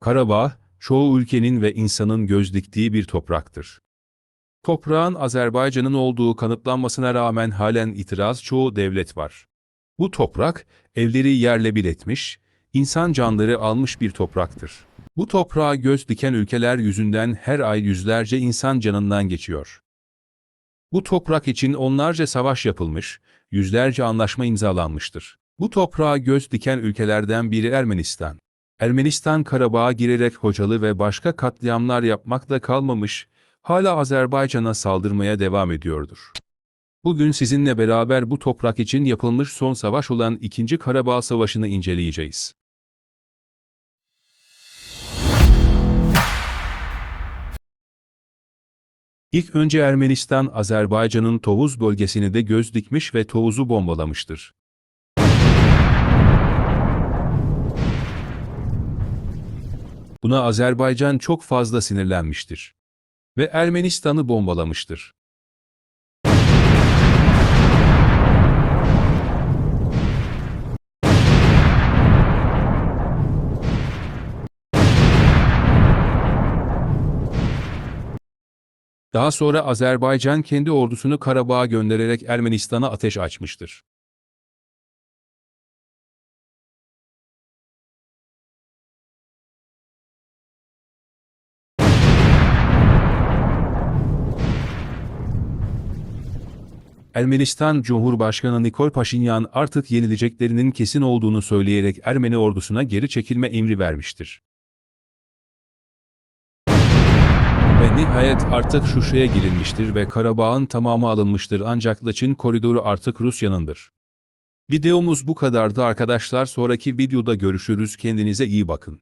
Karabağ, çoğu ülkenin ve insanın göz diktiği bir topraktır. Toprağın Azerbaycan'ın olduğu kanıtlanmasına rağmen halen itiraz çoğu devlet var. Bu toprak, evleri yerle bir etmiş, insan canları almış bir topraktır. Bu toprağa göz diken ülkeler yüzünden her ay yüzlerce insan canından geçiyor. Bu toprak için onlarca savaş yapılmış, yüzlerce anlaşma imzalanmıştır. Bu toprağa göz diken ülkelerden biri Ermenistan. Ermenistan Karabağ'a girerek Hocalı ve başka katliamlar yapmakla kalmamış, hala Azerbaycan'a saldırmaya devam ediyordur. Bugün sizinle beraber bu toprak için yapılmış son savaş olan 2. Karabağ Savaşı'nı inceleyeceğiz. İlk önce Ermenistan, Azerbaycan'ın Tovuz bölgesini de göz dikmiş ve Tovuz'u bombalamıştır. Buna Azerbaycan çok fazla sinirlenmiştir ve Ermenistan'ı bombalamıştır. Daha sonra Azerbaycan kendi ordusunu Karabağ'a göndererek Ermenistan'a ateş açmıştır. Ermenistan Cumhurbaşkanı Nikol Paşinyan artık yenileceklerinin kesin olduğunu söyleyerek Ermeni ordusuna geri çekilme emri vermiştir. Ve nihayet artık Şuşa'ya girilmiştir ve Karabağ'ın tamamı alınmıştır ancak Laçin koridoru artık Rusya'nındır. Videomuz bu kadardı arkadaşlar sonraki videoda görüşürüz kendinize iyi bakın.